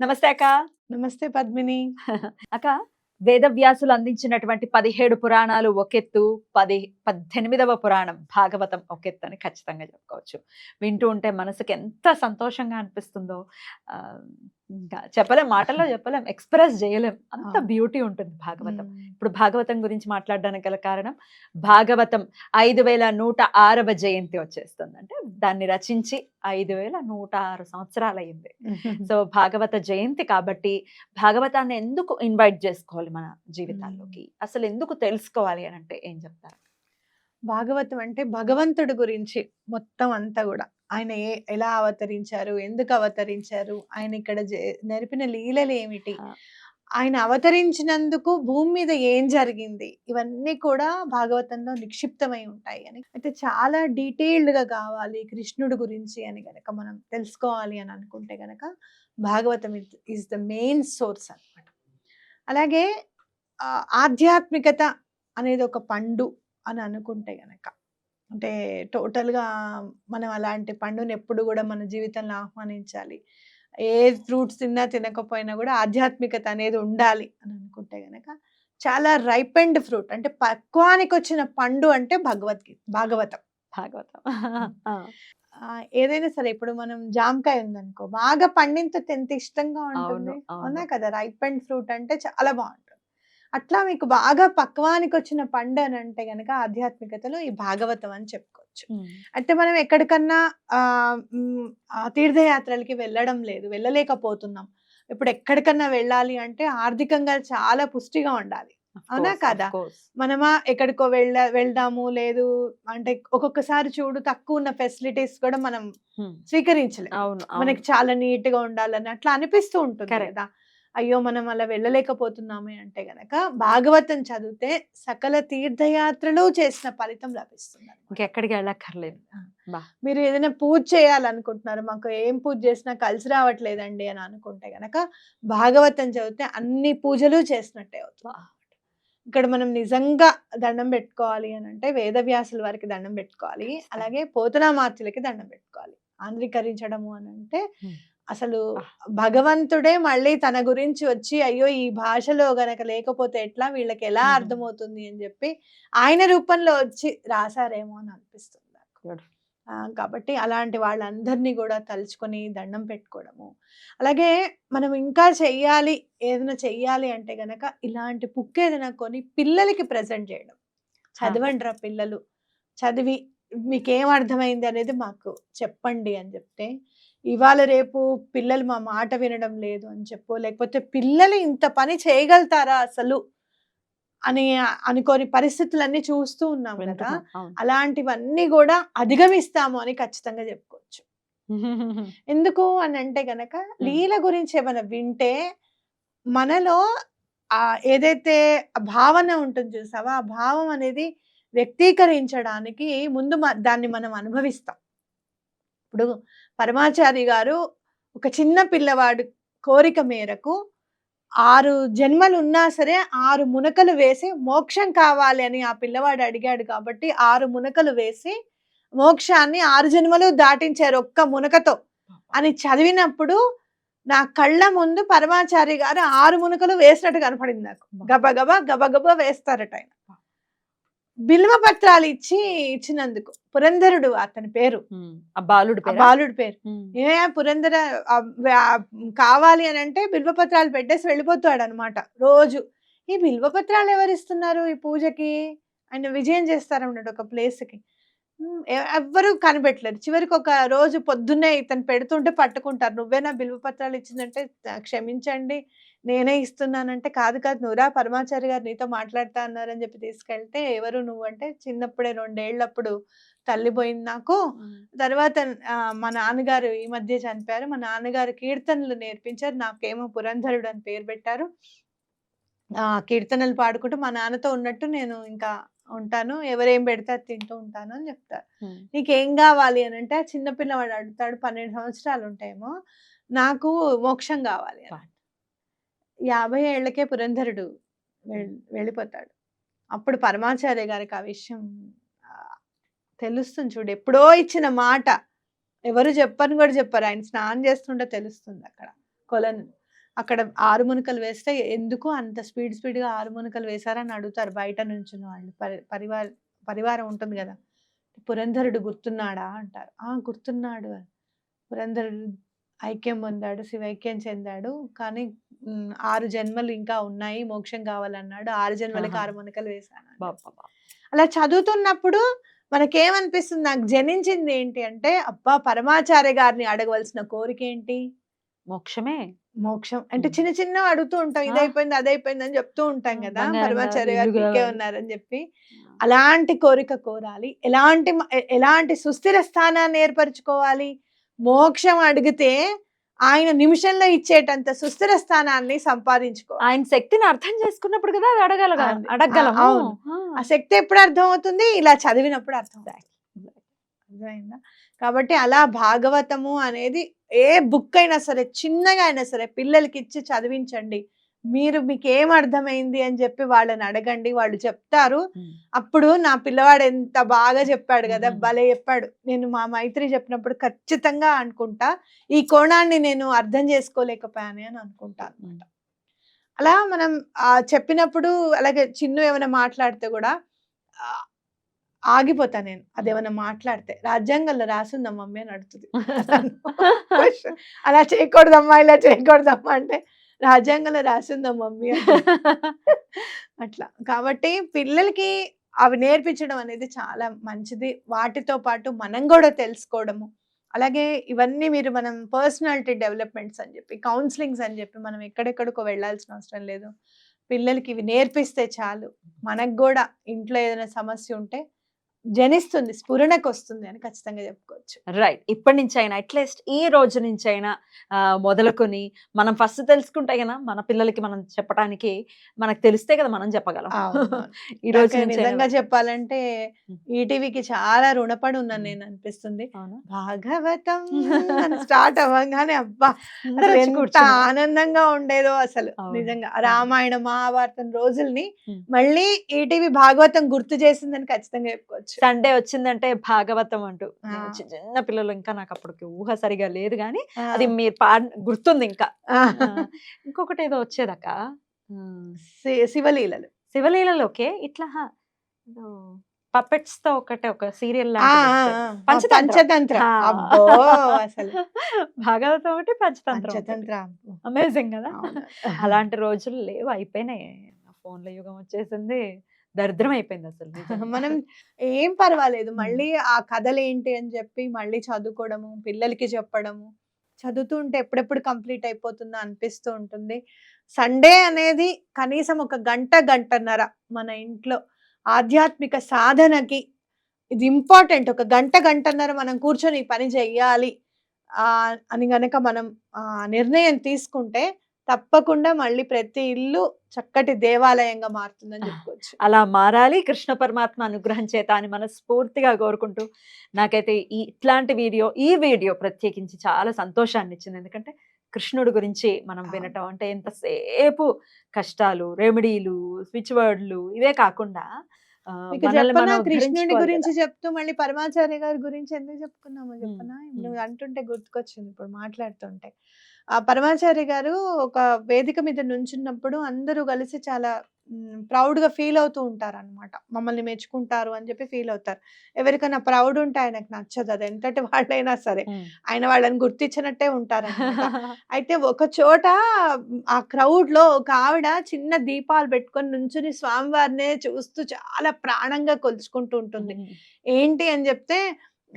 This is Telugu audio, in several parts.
నమస్తే అక్క. నమస్తే పద్మిని. అక్క వేదవ్యాసులు అందించినటువంటి పదిహేడు పురాణాలు ఒకెత్తు పది పద్దెనిమిదవ పురాణం భాగవతం ఒకెత్తు అని ఖచ్చితంగా చెప్పుకోవచ్చు. వింటూ ఉంటే మనసుకి ఎంత సంతోషంగా అనిపిస్తుందో ఇంకా చెప్పలేం మాటల్లో చెప్పలేం ఎక్స్ప్రెస్ చేయలేం. అంత. బ్యూటీ ఉంటుంది భాగవతం. ఇప్పుడు భాగవతం గురించి మాట్లాడడానికి గల కారణం భాగవతం ఐదు వేల నూట ఆరవ జయంతి వచ్చేస్తుంది అంటే దాన్ని రచించి ఐదు వేల నూట ఆరు సంవత్సరాలు అయింది సో భాగవత జయంతి కాబట్టి భాగవతాన్ని ఎందుకు ఇన్వైట్ చేసుకోవాలి? మన జీవితాల్లోకి. అసలు ఎందుకు తెలుసుకోవాలి అని అంటే ఏం చెప్తారు? భాగవతం అంటే భగవంతుడి గురించి మొత్తం అంతా కూడా. ఆయన ఏ ఎలా అవతరించారు? ఎందుకు అవతరించారు? ఆయన ఇక్కడ నెరిపిన లీలలు ఏమిటి. ఆయన అవతరించినందుకు భూమి మీద ఏం జరిగింది? ఇవన్నీ కూడా భాగవతంలో నిక్షిప్తమై ఉంటాయి అని. అయితే చాలా డీటెయిల్డ్గా కావాలి కృష్ణుడి గురించి అని గనక మనం తెలుసుకోవాలి అని అనుకుంటే గనక Bhagavatam is the main source అన్నమాట అలాగే ఆధ్యాత్మికత అనేది ఒక పండు అని అనుకుంటే గనక అంటే టోటల్గా మనం అలాంటి పండుని ఎప్పుడు కూడా మన జీవితంలో ఆహ్వానించాలి. ఏ ఫ్రూట్స్ తిన్నా తినకపోయినా కూడా ఆధ్యాత్మికత అనేది ఉండాలి అని అనుకుంటే గనక చాలా రైపెండ్ ఫ్రూట్ అంటే పక్వానికి వచ్చిన పండు అంటే భగవద్గీత భాగవతం. భాగవతం. ఆ, ఏదైనా సరే ఇప్పుడు మనం జామకాయ ఉందనుకో బాగా పండిన ఎంత ఇష్టంగా ఉంటుంది? అవునా కదా? రైప్ అండ్ ఫ్రూట్ అంటే చాలా బాగుంటుంది. అట్లా మీకు బాగా పక్వానికి వచ్చిన పండు అని అంటే గనక ఆధ్యాత్మికతలో ఈ భాగవతం అని చెప్పుకోవచ్చు. అయితే మనం ఎక్కడికన్నా ఆ తీర్థయాత్రలకి వెళ్ళడం లేదు వెళ్ళలేకపోతున్నాం. ఇప్పుడు ఎక్కడికన్నా వెళ్ళాలి అంటే ఆర్థికంగా చాలా పుష్టిగా ఉండాలి. అవునా కాదా? మనమా ఎక్కడికో వెళ్ళ వెళ్దాము లేదు అంటే ఒక్కొక్కసారి చూడు తక్కువ ఉన్న ఫెసిలిటీస్ కూడా మనం ఉమ్. స్వీకరించలేం అవును మనకి చాలా నీట్గా ఉండాలని అట్లా అనిపిస్తూ ఉంటుంది. కదా అయ్యో మనం అలా వెళ్ళలేకపోతున్నామే అంటే గనక భాగవతం చదివితే సకల తీర్థయాత్రలు చేసిన ఫలితం లభిస్తుంది. ఇంకెక్కడికి వెళ్ళక్కర్లేదు మీరు ఏదైనా పూజ చేయాలనుకుంటున్నారు మాకు ఏం పూజ చేసినా కలిసి రావట్లేదండి అని అనుకుంటే గనక భాగవతం చదివితే అన్ని పూజలు చేసినట్టే అవుతుంది. ఇక్కడ మనం నిజంగా దండం పెట్టుకోవాలి అని అంటే వేదవ్యాసుల వారికి దండం పెట్టుకోవాలి అలాగే పోతనామార్చులకి దండం పెట్టుకోవాలి ఆంధ్రీకరించడము అని అంటే. అసలు. భగవంతుడే మళ్ళీ తన గురించి వచ్చి అయ్యో ఈ భాషలో గనక లేకపోతే ఎట్లా వీళ్ళకి ఎలా. అర్థమవుతుంది అని చెప్పి ఆయన రూపంలో వచ్చి రాసారేమో అని అనిపిస్తుంది నాకు కాబట్టి అలాంటి వాళ్ళందరినీ కూడా తలుచుకొని దండం పెట్టుకోవడము. అలాగే మనం ఇంకా చెయ్యాలి ఏదైనా చెయ్యాలి అంటే గనక ఇలాంటి బుక్ ఏదైనా కొని పిల్లలకి ప్రజెంట్ చేయడం. చదవండి రా పిల్లలు చదివి మీకు ఏం అర్థమైంది అనేది మాకు చెప్పండి అని చెప్తే ఇవాళ రేపు పిల్లలు మా మాట వినడం లేదు అని చెప్పు లేకపోతే పిల్లలు ఇంత పని చేయగలుగుతారా అసలు? అని అనుకోని పరిస్థితులన్నీ చూస్తూ ఉన్నాం కదా! అలాంటివన్నీ కూడా అధిగమిస్తాము అని ఖచ్చితంగా చెప్పుకోవచ్చు. ఎందుకు అని అంటే గనక లీల గురించి ఏమైనా వింటే మనలో ఆ ఏదైతే భావన ఉంటుంది చూసావా? ఆ భావం అనేది వ్యక్తీకరించడానికి ముందు దాన్ని మనం అనుభవిస్తాం. ఇప్పుడు పరమాచారి గారు ఒక చిన్న పిల్లవాడు కోరిక మేరకు ఆరు జన్మలు ఉన్నా సరే ఆరు మునకలు వేసి మోక్షం కావాలి అని ఆ పిల్లవాడు అడిగాడు కాబట్టి ఆరు మునకలు వేసి మోక్షాన్ని ఆరు జన్మలు దాటించారు ఒక్క మునకతో. అని చదివినప్పుడు నా కళ్ళ ముందు పరమాచారి గారు ఆరు మునకలు వేసినట్టు కనపడింది నాకు. గబగబా గబగబా వేస్తారట ఆయన. బిల్వ పత్రాలు ఇచ్చి ఇచ్చినందుకు. పురంధరుడు అతని పేరు. బాలుడు? బాలుడి పేరు. ఏ పురంధర కావాలి అని అంటే బిల్వపత్రాలు పెట్టేసి వెళ్ళిపోతాడు అనమాట రోజు. ఈ బిల్వపత్రాలు ఎవరు ఇస్తున్నారు ఈ పూజకి? ఆయన విజయం చేస్తారన్నమాట ఒక ప్లేస్కి ఎవ్వరు కనిపెట్టలేరు. చివరికి ఒక రోజు పొద్దున్నే ఇతను పెడుతుంటే పట్టుకుంటారు. నువ్వేనా బిల్వపత్రాలు ఇచ్చిందంటే "త- క్షమించండి. నేనే ఇస్తున్నానంటే కాదు కాదు నువ్వురా పరమాచారి గారు నీతో మాట్లాడుతా అన్నారని చెప్పి తీసుకెళ్తే ఎవరు నువ్వు అంటే చిన్నప్పుడే రెండేళ్ళప్పుడు తల్లి పోయింది నాకు. తర్వాత మా నాన్నగారు ఈ మధ్య చనిపోయారు. మా నాన్నగారు కీర్తనలు నేర్పించారు. నాకేమో పురంధరుడు అని పేరు పెట్టారు. ఆ కీర్తనలు పాడుకుంటూ మా నాన్నతో ఉన్నట్టు నేను ఇంకా ఉంటాను ఎవరేం పెడితే అది తింటూ ఉంటాను అని చెప్తారు. నీకేం కావాలి అని అంటే ఆ చిన్న పిల్లవాడు అడుగుతాడు పన్నెండు సంవత్సరాలు ఉంటాయేమో నాకు మోక్షం కావాలి. యాభై ఏళ్ళకే పురంధరుడు వెళ్- వెళ్ళిపోతాడు. అప్పుడు పరమాచార్య గారికి ఆ విషయం తెలుస్తుంది చూడు. ఎప్పుడో ఇచ్చిన మాట ఎవరు చెప్పని కూడా చెప్పారు. ఆయన స్నానం చేస్తుంటే తెలుస్తుంది అక్కడ. కొలను. అక్కడ ఆరు మునకలు వేస్తే ఎందుకు అంత స్పీడ్ స్పీడ్గా ఆరు మునకలు వేశారని అడుగుతారు బయట నుంచిన వాళ్ళు. పరి పరివార పరివారం ఉంటుంది కదా. పురంధరుడు గుర్తున్నాడా అంటారు. ఆ గుర్తున్నాడు. పురంధరుడు ఐక్యం పొందాడు శివైక్యం చెందాడు. కానీ ఆరు జన్మలు ఇంకా ఉన్నాయి మోక్షం కావాలన్నాడు. ఆరు జన్మలకి. ఆరు మునకలు వేశాను అలా చదువుతున్నప్పుడు మనకేమనిపిస్తుంది? నాకు జనించింది ఏంటి అంటే అబ్బా పరమాచార్య గారిని అడగవలసిన కోరిక ఏంటి? మోక్షమే. మోక్షం. అంటే. చిన్న చిన్న అడుగుతూ ఉంటాం. ఆ. ఇదైపోయింది అదైపోయింది అని చెప్తూ ఉంటాం కదా! పరమాచార్య గారు కావాలి. ఉన్నారని చెప్పి అలాంటి కోరిక కోరాలి. ఎలాంటి ఎలాంటి సుస్థిర స్థానాన్ని ఏర్పరచుకోవాలి? మోక్షం అడిగితే ఆయన నిమిషంలో ఇచ్చేటంత సుస్థిర స్థానాన్ని సంపాదించుకోవాలి ఆయన శక్తిని అర్థం చేసుకున్నప్పుడు కదా అది అడగల అది. అడగలము ఆ, అవును. ఆ! శక్తి ఎప్పుడు అర్థం అవుతుంది ఇలా చదివినప్పుడు అర్థం. అర్థమైందా? కాబట్టి అలా భాగవతము అనేది ఏ బుక్ అయినా సరే చిన్నగా అయినా సరే పిల్లలకి ఇచ్చి చదివించండి. మీరు మీకు ఏం అర్థమైంది అని చెప్పి వాళ్ళని అడగండి. వాళ్ళు చెప్తారు. అప్పుడు నా పిల్లవాడు ఎంత బాగా చెప్పాడు కదా. భలే చెప్పాడు. నేను మా మైత్రి చెప్పినప్పుడు ఖచ్చితంగా అనుకుంటా ఈ కోణాన్ని నేను అర్థం చేసుకోలేకపోయాను అని అనుకుంటాను మ్మ్. అలా మనం ఆ చెప్పినప్పుడు అలాగే చిన్ను ఏమైనా మాట్లాడితే కూడా ఆగిపోతా నేను అదేమైనా మాట్లాడితే. రాజ్యాంగంలో రాసిందా మమ్మీ అని అడుగుతుంది. అలా చేయకూడదమ్మా ఇలా చేయకూడదమ్మా అంటే రాజ్యాంగంలో రాసిందా మమ్మీ. అట్లా. కాబట్టి పిల్లలకి అవి నేర్పించడం అనేది చాలా మంచిది. వాటితో పాటు మనం కూడా తెలుసుకోవడము. అలాగే ఇవన్నీ మీరు మనం పర్సనాలిటీ డెవలప్మెంట్స్ అని చెప్పి కౌన్సిలింగ్స్ అని చెప్పి మనం ఎక్కడెక్కడికో వెళ్ళాల్సిన అవసరం లేదు. పిల్లలకి ఇవి నేర్పిస్తే చాలు. మనకు కూడా ఇంట్లో ఏదైనా సమస్య ఉంటే జనిస్తుంది స్ఫురణకు వస్తుంది అని ఖచ్చితంగా చెప్పుకోవచ్చు రైట్ ఇప్పటి నుంచి అయినా అట్లీస్ట్ ఈ రోజు నుంచి అయినా మొదలుకొని మనం ఫస్ట్ తెలుసుకుంటే కదా మన పిల్లలకి మనం చెప్పడానికి మనకు తెలిస్తే కదా మనం చెప్పగలం ఈ రోజు నిజంగా. చెప్పాలంటే. ఈటీవీకి చాలా రుణపడి ఉన్నాను. నేను అనిపిస్తుంది? భాగవతం స్టార్ట్ అవ్వగానే అబ్బా ఎంత. ఆనందంగా ఉండేదో అసలు. నిజంగా రామాయణ మహాభారతం రోజుల్ని. మళ్ళీ ఈటీవీ భాగవతం గుర్తు చేసిందని ఖచ్చితంగా చెప్పుకోవచ్చు సండే వచ్చిందంటే భాగవతం అంటూ. చిన్న పిల్లలు ఇంకా నాకు అప్పటికి ఊహ సరిగా లేదు కానీ. అది మీరు పా గుర్తుంది ఇంకా. ఇంకొకటి ఏదో వచ్చేదక్క. శివలీలలు. శివలీలలోకే ఇట్లా పపెట్స్తో ఒకటే ఒక సీరియల్. పంచతంత్ర. అసలు. భాగవతం ఒకటి పంచతంత్రం అమేజింగ్ కదా. అలాంటి రోజులు లేవు అయిపోయినాయి. ఫోన్ల యుగం వచ్చేసింది. దరిద్రం అయిపోయింది అసలు. మనం ఏం పర్వాలేదు. మళ్ళీ ఆ కథలు ఏంటి అని చెప్పి మళ్ళీ చదువుకోవడము పిల్లలకి చెప్పడము చదువుతుంటే ఎప్పుడెప్పుడు కంప్లీట్ అయిపోతుందో అనిపిస్తూ ఉంటుంది. సండే అనేది కనీసం ఒక గంట గంటన్నర మన ఇంట్లో ఆధ్యాత్మిక సాధనకి ఇది ఇంపార్టెంట్. ఒక గంట గంటన్నర మనం కూర్చొని పని చెయ్యాలి ఆ, అని గనక మనం నిర్ణయం తీసుకుంటే తప్పకుండా మళ్ళీ ప్రతి ఇల్లు చక్కటి దేవాలయంగా మారుతుందని చెప్పుకోవచ్చు. అలా మారాలి. కృష్ణ పరమాత్మ అనుగ్రహం చేత అని మనస్ఫూర్తిగా కోరుకుంటూ నాకైతే ఈ ఇట్లాంటి వీడియో ఈ వీడియో ప్రత్యేకించి చాలా సంతోషాన్ని ఇచ్చింది. ఎందుకంటే కృష్ణుడి గురించి మనం. వినటం అంటే ఎంతసేపు కష్టాలు రెమెడీలు స్విచ్ వర్డ్లు ఇవే కాకుండా చెప్పనా కృష్ణుడి గురించి. చెప్తూ మళ్ళీ పరమాచార్య గారి గురించి ఎందుకు చెప్పుకున్నామో చెప్పనా. నువ్వు అంటుంటే గుర్తుకొచ్చింది ఇప్పుడు మాట్లాడుతుంటే ఆ పరమాచార్య గారు ఒక వేదిక మీద నుంచున్నప్పుడు అందరూ కలిసి చాలా ప్రౌడ్గా ఫీల్ అవుతూ ఉంటారు అనమాట మమ్మల్ని మెచ్చుకుంటారు అని చెప్పి ఫీల్ అవుతారు. ఎవరికైనా ప్రౌడ్ ఉంటే ఆయనకు నచ్చదు. అది ఎంతటి వాళ్ళైనా సరే. ఆయన వాళ్ళని గుర్తించినట్టే ఉంటారు అయితే ఒక చోట ఆ క్రౌడ్లో ఒక ఆవిడ చిన్న దీపాలు పెట్టుకొని నుంచుని స్వామివారినే చూస్తూ చాలా ప్రాణంగా కొలుచుకుంటూ ఉంటుంది. ఏంటి అని చెప్తే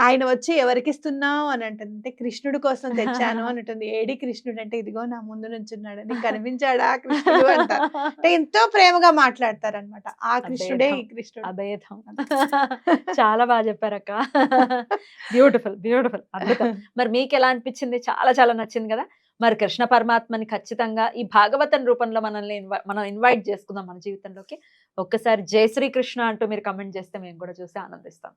ఆయన వచ్చి ఎవరికి ఇస్తున్నావు అని అంటుంది. అంటే కృష్ణుడి కోసం తెచ్చాను అని ఉంటుంది ఏడి కృష్ణుడు? అంటే ఇదిగో నా ముందు నుంచున్నాడు. నీకు కనిపించాడా కృష్ణుడు అంటారు అంటే ఎంతో ప్రేమగా మాట్లాడతారు అనమాట ఆ కృష్ణుడే ఈ కృష్ణుడు. అభేదం. చాలా బాగా చెప్పారక్క. బ్యూటిఫుల్ బ్యూటిఫుల్ అద్భుతం. మరి మీకు ఎలా అనిపించింది? చాలా చాలా నచ్చింది కదా. మరి కృష్ణ పరమాత్మని ఖచ్చితంగా ఈ భాగవతం రూపంలో మనల్ని మనం ఇన్వైట్ చేసుకుందాం మన జీవితంలోకి. ఒక్కసారి జై శ్రీ కృష్ణ అంటూ మీరు కమెంట్ చేస్తే మేము కూడా చూసి ఆనందిస్తాం.